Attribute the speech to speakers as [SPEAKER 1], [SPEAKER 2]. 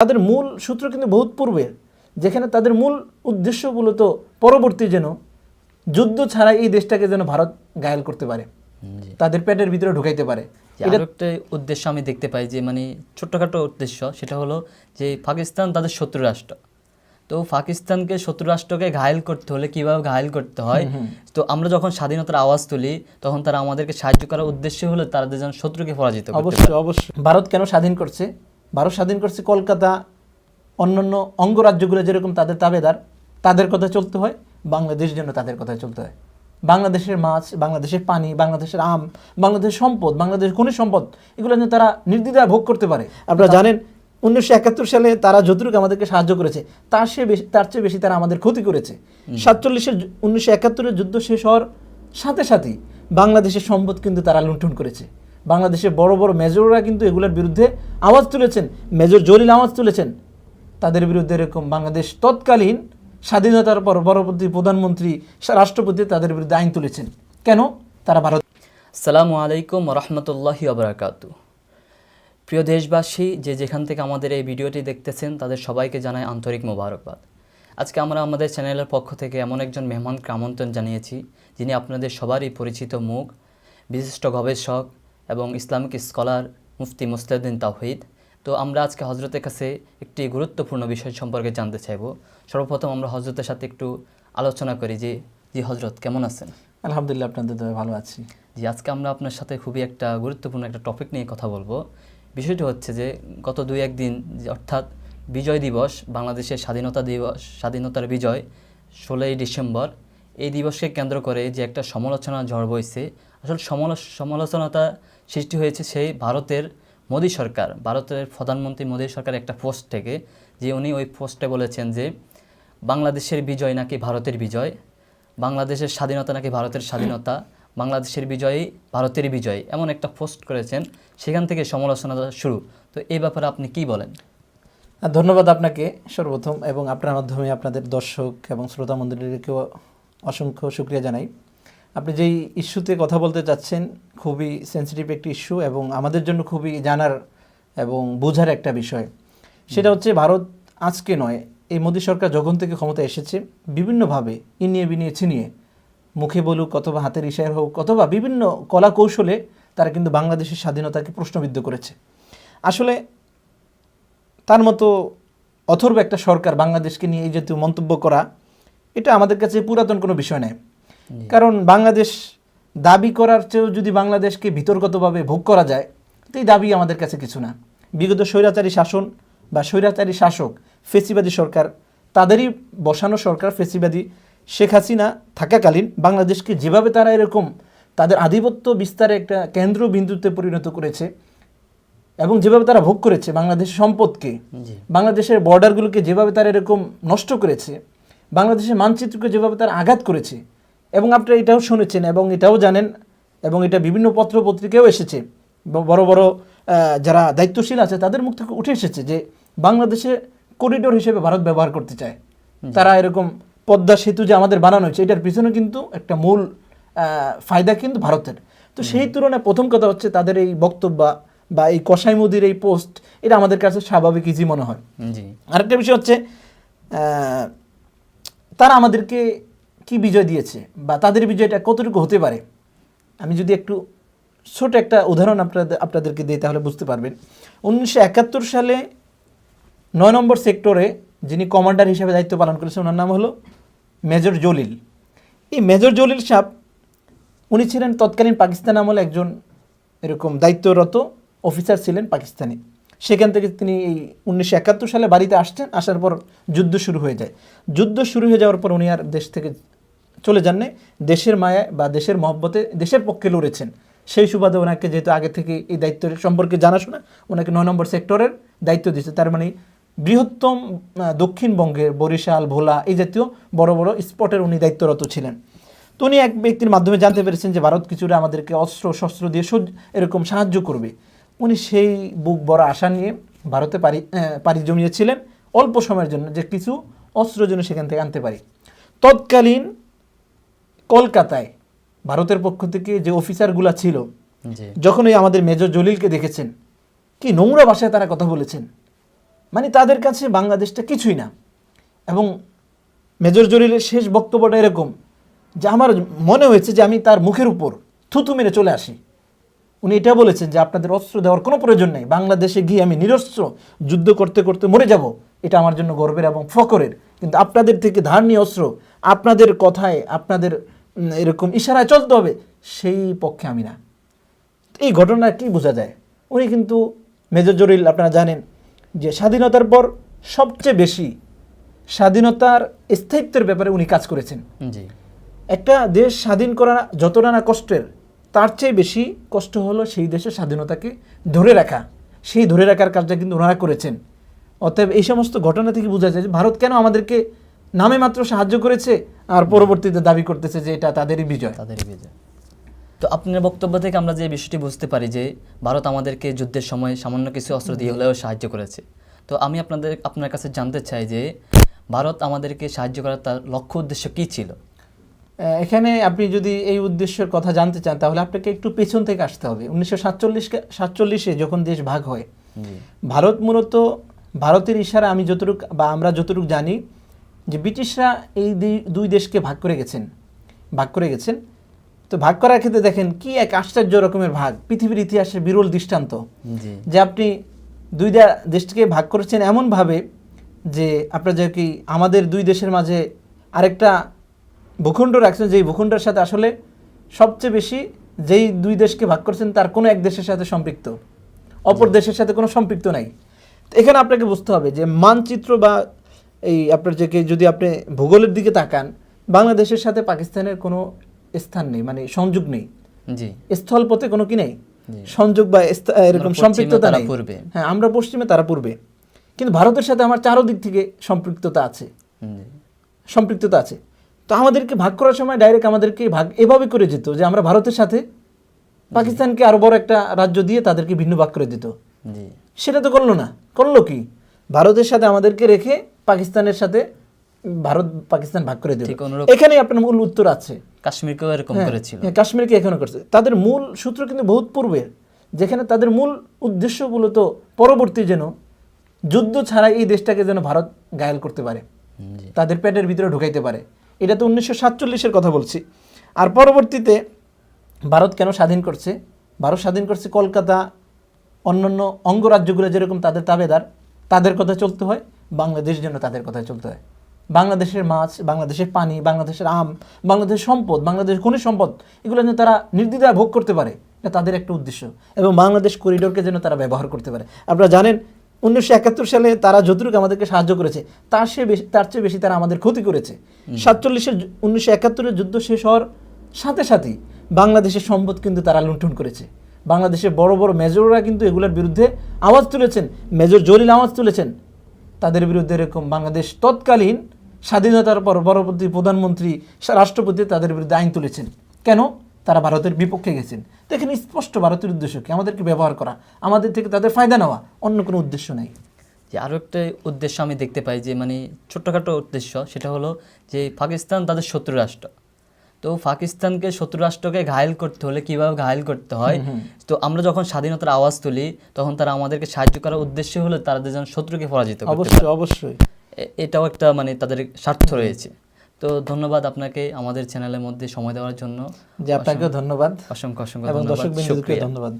[SPEAKER 1] তাদের মূল সূত্র কিন্তু বহুত পূর্বের যেখানে তাদের মূল উদ্দেশ্য মূলত পরবর্তী যেন যুদ্ধ ছাড়া এই দেশটাকে যেন ভারত গায়াল করতে পারে তাদের পেটের ভিতরে ঢুকাইতে পারে।
[SPEAKER 2] একটা উদ্দেশ্য আমি দেখতে পাই যে মানে ছোট্টখাটো উদ্দেশ্য সেটা হলো যে পাকিস্তান তাদের শত্রু রাষ্ট্র। তো পাকিস্তানকে শত্রু রাষ্ট্রকে ঘায়েল করতে হলে কীভাবে ঘায়েল করতে হয়? তো আমরা যখন স্বাধীনতার আওয়াজ তুলি তখন তারা আমাদেরকে সাহায্য করার উদ্দেশ্য হলো তাদের যেন শত্রুকে পরাজিত
[SPEAKER 1] অবশ্যই অবশ্যই। ভারত কেন স্বাধীন করছে? ভারত স্বাধীন করছে কলকাতা অন্যান্য অঙ্গরাজ্যগুলো যেরকম তাদের তাবেদার তাদের কথা চলতে হয় বাংলাদেশ জন্য তাদের কথায় চলতে হয়। বাংলাদেশের মাছ বাংলাদেশের পানি বাংলাদেশের আম বাংলাদেশের সম্পদ বাংলাদেশের খনিজ সম্পদ এগুলো যেন তারা নির্দ্বিধায় ভোগ করতে পারে। আপনারা জানেন উনিশশো একাত্তর সালে তারা যতটুকু আমাদেরকে সাহায্য করেছে তার সে বেশি তার চেয়ে বেশি তারা আমাদের ক্ষতি করেছে। সাতচল্লিশের উনিশশো একাত্তরের যুদ্ধ শেষ হওয়ার সাথে সাথেই বাংলাদেশের সম্পদ কিন্তু তারা লুণ্ঠন করেছে। বাংলাদেশের বড় বড় মেজররা কিন্তু এগুলোর বিরুদ্ধে আওয়াজ তুলেছেন। মেজর জলিল আওয়াজ তুলেছেন। তাদের বিরুদ্ধে এরকম বাংলাদেশ তৎকালীন স্বাধীনতার পর পরবর্তী প্রধানমন্ত্রী, রাষ্ট্রপতি তাদের বিরুদ্ধে আইন তুলেছেন। কেন? তারা ভারত
[SPEAKER 2] আসসালামু আলাইকুম রহমতুল্লাহি আবরাকাতু প্রিয় দেশবাসী, যে যেখান থেকে আমাদের এই ভিডিওটি দেখতেছেন, তাদের সবাইকে জানাই আন্তরিক মোবারকবাদ। আজকে আমরা আমাদের চ্যানেলের পক্ষ থেকে এমন একজন মেহমানকে আমন্ত্রণ জানিয়েছি, যিনি আপনাদের সবারই পরিচিত মুখ, বিশিষ্ট গবেষক এবং ইসলামিক স্কলার মুফতি মুসলিউদ্দিন তাওহিদ। তো আমরা আজকে হজরতের কাছে একটি গুরুত্বপূর্ণ বিষয় সম্পর্কে জানতে চাইব। সর্বপ্রথম আমরা হজরতের সাথে একটু আলোচনা করি যে জি হজরত কেমন আছেন?
[SPEAKER 1] আলহামদুলিল্লাহ আপনাদের দয়ে ভালো আছি।
[SPEAKER 2] জি আজকে আমরা আপনার সাথে খুবই একটা গুরুত্বপূর্ণ একটা টপিক নিয়ে কথা বলব। বিষয়টি হচ্ছে যে গত দুই একদিন যে অর্থাৎ বিজয় দিবস বাংলাদেশের স্বাধীনতা দিবস স্বাধীনতার বিজয় ষোলোই ডিসেম্বর এই দিবসকে কেন্দ্র করে যে একটা সমালোচনা ঝড় বইছে। আসলে সমালো- সমালোচনাটা সৃষ্টি হয়েছে সেই ভারতের মোদী সরকার। ভারতের প্রধানমন্ত্রী মোদী সরকার একটা পোস্ট থেকে, যে উনি ওই পোস্টে বলেছেন যে, বাংলাদেশের বিজয় নাকি ভারতের বিজয়? বাংলাদেশের স্বাধীনতা নাকি ভারতের স্বাধীনতা? বাংলাদেশের বিজয়ই ভারতের বিজয়, এমন একটা পোস্ট করেছেন। সেখান থেকে সমালোচনা শুরু। তো এই ব্যাপারে আপনি কি বলেন?
[SPEAKER 1] ধন্যবাদ আপনাকে সর্বপ্রথম এবং আপনার মাধ্যমে আপনাদের দর্শক এবং শ্রোতা মন্ডলীকেও অসংখ্য শুক্রিয়া জানাই। আপনি যেই ইস্যুতে কথা বলতে চাচ্ছেন খুবই সেন্সিটিভ একটি ইস্যু এবং আমাদের জন্য খুবই জানার এবং বোঝার একটা বিষয়। সেটা হচ্ছে ভারত আজকে নয় এই মোদী সরকার যখন থেকে ক্ষমতা এসেছে বিভিন্নভাবে ইনিয়ে বিনিয়ে ছিনিয়ে মুখে বলুক অথবা হাতের ইশায় হোক অথবা বিভিন্ন কলা কৌশলে তারা কিন্তু বাংলাদেশের স্বাধীনতাকে প্রশ্নবিদ্ধ করেছে। আসলে তার মতো অথর্ব একটা সরকার বাংলাদেশকে নিয়ে এই জাতীয় মন্তব্য করা এটা আমাদের কাছে পুরাতন কোনো বিষয় নয়। কারণ বাংলাদেশ দাবি করার চেয়েও যদি বাংলাদেশকে ভিতরগতভাবে ভোগ করা যায় তো এই দাবি আমাদের কাছে কিছু না। বিগত স্বৈরাচারী শাসন বা স্বৈরাচারী শাসক ফেসিবাদী সরকার তাদেরই বসানো সরকার ফেসিবাদী শেখ হাসিনা থাকাকালীন বাংলাদেশকে যেভাবে তারা এরকম তাদের আধিপত্য বিস্তারে একটা কেন্দ্রবিন্দুতে পরিণত করেছে এবং যেভাবে তারা ভোগ করেছে বাংলাদেশের সম্পদকে বাংলাদেশের বর্ডারগুলোকে যেভাবে তারা এরকম নষ্ট করেছে বাংলাদেশের মানচিত্রকে যেভাবে তারা আঘাত করেছে এবং আপনারা এটাও শুনেছেন এবং এটাও জানেন এবং এটা বিভিন্ন পত্র পত্রিকাও এসেছে। ব- বড় বড় যারা দায়িত্বশীল আছে তাদের মুখ থেকে উঠে এসেছে যে বাংলাদেশে করিডোর হিসেবে ভারত ব্যবহার করতে চায়। তারা এরকম পদ্মা সেতু যে আমাদের বানানো হয়েছে এটার পিছনে কিন্তু একটা মূল ফায়দা কিন্তু ভারতের। তো সেই তুলনায় প্রথম কথা হচ্ছে তাদের এই বক্তব্য বা এই কসাই মোদির এই পোস্ট এটা আমাদের কাছে স্বাভাবিক ইজি মনে হয়। আরেকটা বিষয় হচ্ছে তারা আমাদেরকে কি বিজয় দিয়েছে বা তাদের বিজয়টা কতটুকু হতে পারে? আমি যদি একটু ছোট একটা উদাহরণ আপনাদের, আপনাদেরকে দিই তাহলে বুঝতে পারবেন। উনিশশো একাত্তর সালে নয় নম্বর সেক্টরে যিনি কমান্ডার হিসেবে দায়িত্ব পালন করেছেন, ওনার নাম হলো মেজর জলিল। এই মেজর জলিল সাহেব, উনি ছিলেন তৎকালীন পাকিস্তান আমলে একজন এরকম দায়িত্বরত অফিসার ছিলেন পাকিস্তানি। সেখান থেকে তিনি এই উনিশশো একাত্তর সালে বাড়িতে আসছেন, আসার পর যুদ্ধ শুরু হয়ে যায়। যুদ্ধ শুরু হয়ে যাওয়ার পর উনি আর দেশ থেকে চলে যান নাই দেশের মায়ায় বা দেশের মহব্বতে দেশের পক্ষে লড়েছেন। সেই সুবাদে ওনাকে যেহেতু আগে থেকে এই দায়িত্বের সম্পর্কে জানাশোনা, ওনাকে নয় নম্বর সেক্টরের দায়িত্ব দিয়েছে। তার মানে বৃহত্তম দক্ষিণবঙ্গের বরিশাল, ভোলা এই জাতীয় বড় বড় স্পটের উনি দায়িত্বরত ছিলেন। তো উনি এক ব্যক্তির মাধ্যমে জানতে পেরেছেন যে ভারত কিছুটা আমাদেরকে অস্ত্র, শস্ত্র দিয়ে এরকম সাহায্য করবে। উনি সেই বুক বড় আশা নিয়ে ভারতে পারি পাড়ি জমিয়েছিলেন অল্প সময়ের জন্য যে কিছু অস্ত্র যেন সেখান থেকে আনতে পারি। তৎকালীন কলকাতায় ভারতের পক্ষ থেকে যে অফিসারগুলা ছিল যখন ওই আমাদের মেজর জলিলকে দেখেছেন কি নোংরা ভাষায় তারা কথা বলেছেন? মানে তাদের কাছে বাংলাদেশটা কিছুই না। এবং মেজর জলিলের শেষ বক্তব্যটা এরকম যে আমার মনে হয়েছে যে আমি তার মুখের উপর থুতু মেরে চলে আসি। উনি এটা বলেছেন যে আপনাদের অস্ত্র দেওয়ার কোনো প্রয়োজন নেই। বাংলাদেশে গিয়ে আমি নিরস্ত্র যুদ্ধ করতে করতে মরে যাব। এটা আমার জন্য গর্বের এবং ফকরের কিন্তু আপনাদের থেকে ধার নিয়ে অস্ত্র আপনাদের কথায় আপনাদের এরকম ইশারায় চলতে হবে সেই পক্ষে আমি না। এই ঘটনা কি বোঝা যায়? উনি কিন্তু মেজর জরিল আপনারা জানেন যে স্বাধীনতার পর সবচেয়ে বেশি স্বাধীনতার স্থায়িত্বের ব্যাপারে উনি কাজ করেছেন।
[SPEAKER 2] জি।
[SPEAKER 1] একটা দেশ স্বাধীন করা যতটা না কষ্টের তার চেয়ে বেশি কষ্ট হলো সেই দেশের স্বাধীনতাকে ধরে রাখা। সেই ধরে রাখার কাজটা কিন্তু ওনারা করেছেন। অতএব এই সমস্ত ঘটনা থেকে বোঝা যায় যে ভারত কেন আমাদেরকে নামে মাত্র সাহায্য করেছে আর পরবর্তীতে দাবি করতেছে যে এটা তাদেরই বিজয়।
[SPEAKER 2] তাদেরই বিজয়। তো আপনার বক্তব্য থেকে আমরা যে বিষয়টি বুঝতে পারি যে ভারত আমাদেরকে যুদ্ধের সময় সামান্য কিছু অস্ত্র দিয়ে হলেও সাহায্য করেছে। তো আমি আপনাদের আপনার কাছে জানতে চাই যে ভারত আমাদেরকে সাহায্য করার তার লক্ষ্য উদ্দেশ্য কী ছিল?
[SPEAKER 1] এখানে আপনি যদি এই উদ্দেশ্যের কথা জানতে চান তাহলে আপনাকে একটু পেছন থেকে আসতে হবে। উনিশশো সাতচল্লিশ সাতচল্লিশে যখন দেশ ভাগ হয় ভারত মূলত ভারতের ইশারা আমি যতটুকু বা আমরা যতটুকু জানি যে ব্রিটিশরা এই দুই- দেশকে ভাগ করে গেছেন ভাগ করে গেছেন। তো ভাগ করার ক্ষেত্রে দেখেন কি এক আশ্চর্য রকমের ভাগ পৃথিবীর ইতিহাসে বিরল দৃষ্টান্ত। যে আপনি দুই দেশকে ভাগ করেছেন এমনভাবে যে আপনার যে কি আমাদের দুই দেশের মাঝে আরেকটা ভূখণ্ড রাখছেন যেই ভূখণ্ডের সাথে আসলে সবচেয়ে বেশি যেই দুই দেশকে ভাগ করেছেন তার কোনো এক দেশের সাথে সম্পৃক্ত। অপর দেশের সাথে কোনো সম্পৃক্ত নাই। এখানে আপনাকে বুঝতে হবে যে মানচিত্র বা এই আপনার যে যদি আপনি ভূগোলের দিকে তাকান বাংলাদেশের সাথে পাকিস্তানের কোনো স্থান নেই মানে সংযোগ নেই।
[SPEAKER 2] জি।
[SPEAKER 1] স্থলপথে কোনো কি নেই? সংযোগ বা এরকম সম্পৃক্ততা নেই।
[SPEAKER 2] পূর্বে।
[SPEAKER 1] হ্যাঁ আমরা পশ্চিমে তারা পূর্বে। কিন্তু ভারতের সাথে আমার চারোদিক থেকে সম্পৃক্ততা আছে। সম্পৃক্ততা আছে। তো আমাদেরকে ভাগ করার সময় ডাইরেক্ট আমাদেরকে ভাগ এভাবে করে যেত যে আমরা ভারতের সাথে পাকিস্তানকে আরও বড় একটা রাজ্য দিয়ে তাদেরকে ভিন্ন ভাগ করে দিত। সেটা তো করল না। করল কি? ভারতের সাথে আমাদেরকে রেখে পাকিস্তানের সাথে ভারত পাকিস্তান ভাগ করে
[SPEAKER 2] ঠিক
[SPEAKER 1] এখানে আপনার মূল উত্তর আছে।
[SPEAKER 2] কাশ্মীরকেও এরকম
[SPEAKER 1] হ্যাঁ,
[SPEAKER 2] করেছিল।
[SPEAKER 1] হ্যাঁ, কাশ্মীরকে এখনও করছে। তাদের মূল সূত্র কিন্তু বহুত পূর্বের যেখানে তাদের মূল উদ্দেশ্য মূলত পরবর্তী যেন যুদ্ধ ছাড়া এই দেশটাকে যেন ভারত গায়াল করতে পারে। তাদের পেটের ভিতরে ঢুকাইতে পারে। এটা তো উনিশশো সাতচল্লিশের কথা বলছি। আর পরবর্তীতে ভারত কেন স্বাধীন করছে? ভারত স্বাধীন করছে কলকাতা অন্যান্য অঙ্গরাজ্যগুলো যেরকম তাদের তাবেদার তাদের কথা চলতে হয় বাংলাদেশ যেন তাদের কথায় চলতে হয়। বাংলাদেশের মাছ বাংলাদেশের পানি বাংলাদেশের আম বাংলাদেশের সম্পদ বাংলাদেশের খনিজ সম্পদ এগুলো যেন তারা নির্দ্বিধায় ভোগ করতে পারে এটা তাদের একটা উদ্দেশ্য। এবং বাংলাদেশ করিডোরকে যেন তারা ব্যবহার করতে পারে। আপনারা জানেন উনিশশো একাত্তর সালে তারা যতটুকু আমাদেরকে সাহায্য করেছে তার সে বেশি তার চেয়ে বেশি তারা আমাদের ক্ষতি করেছে। সাতচল্লিশের উনিশশো একাত্তরের যুদ্ধ শেষ হওয়ার সাথে সাথেই বাংলাদেশের সম্পদ কিন্তু তারা লুণ্ঠন করেছে। বাংলাদেশের বড় বড় মেজররা কিন্তু এগুলোর বিরুদ্ধে আওয়াজ তুলেছেন। মেজর জলিল আওয়াজ তুলেছেন। তাদের বিরুদ্ধে এরকম বাংলাদেশ তৎকালীন স্বাধীনতার পর পরবর্তী প্রধানমন্ত্রী রাষ্ট্রপতি তাদের বিরুদ্ধে আইন তুলেছেন। কেন? তারা ভারতের বিপক্ষে গেছেন। তো এখানে স্পষ্ট ভারতের উদ্দেশ্য কি? আমাদেরকে ব্যবহার করা। আমাদের থেকে তাদের ফায়দা নেওয়া। অন্য কোনো উদ্দেশ্য নাই।
[SPEAKER 2] যে আরও একটা উদ্দেশ্য আমি দেখতে পাই যে মানে ছোট্টখাটো উদ্দেশ্য, সেটা হলো যে, পাকিস্তান তাদের শত্রু রাষ্ট্র। তো পাকিস্তানকে শত্রু রাষ্ট্রকে ঘায়েল করতে হলে কীভাবে ঘায়েল করতে হয়? তো আমরা যখন স্বাধীনতার আওয়াজ তুলি তখন তারা আমাদেরকে সাহায্য করার উদ্দেশ্য হলে তাদের যেন শত্রুকে পরাজিত
[SPEAKER 1] অবশ্যই অবশ্যই।
[SPEAKER 2] এটাও একটা মানে তাদের স্বার্থ রয়েছে। তো ধন্যবাদ আপনাকে আমাদের চ্যানেলের মধ্যে সময় দেওয়ার জন্য।
[SPEAKER 1] যে আপনাকেও ধন্যবাদ।
[SPEAKER 2] অসংখ্য অসংখ্য
[SPEAKER 1] এবং
[SPEAKER 2] ধন্যবাদ।
[SPEAKER 1] দর্শক ধন্যবাদ।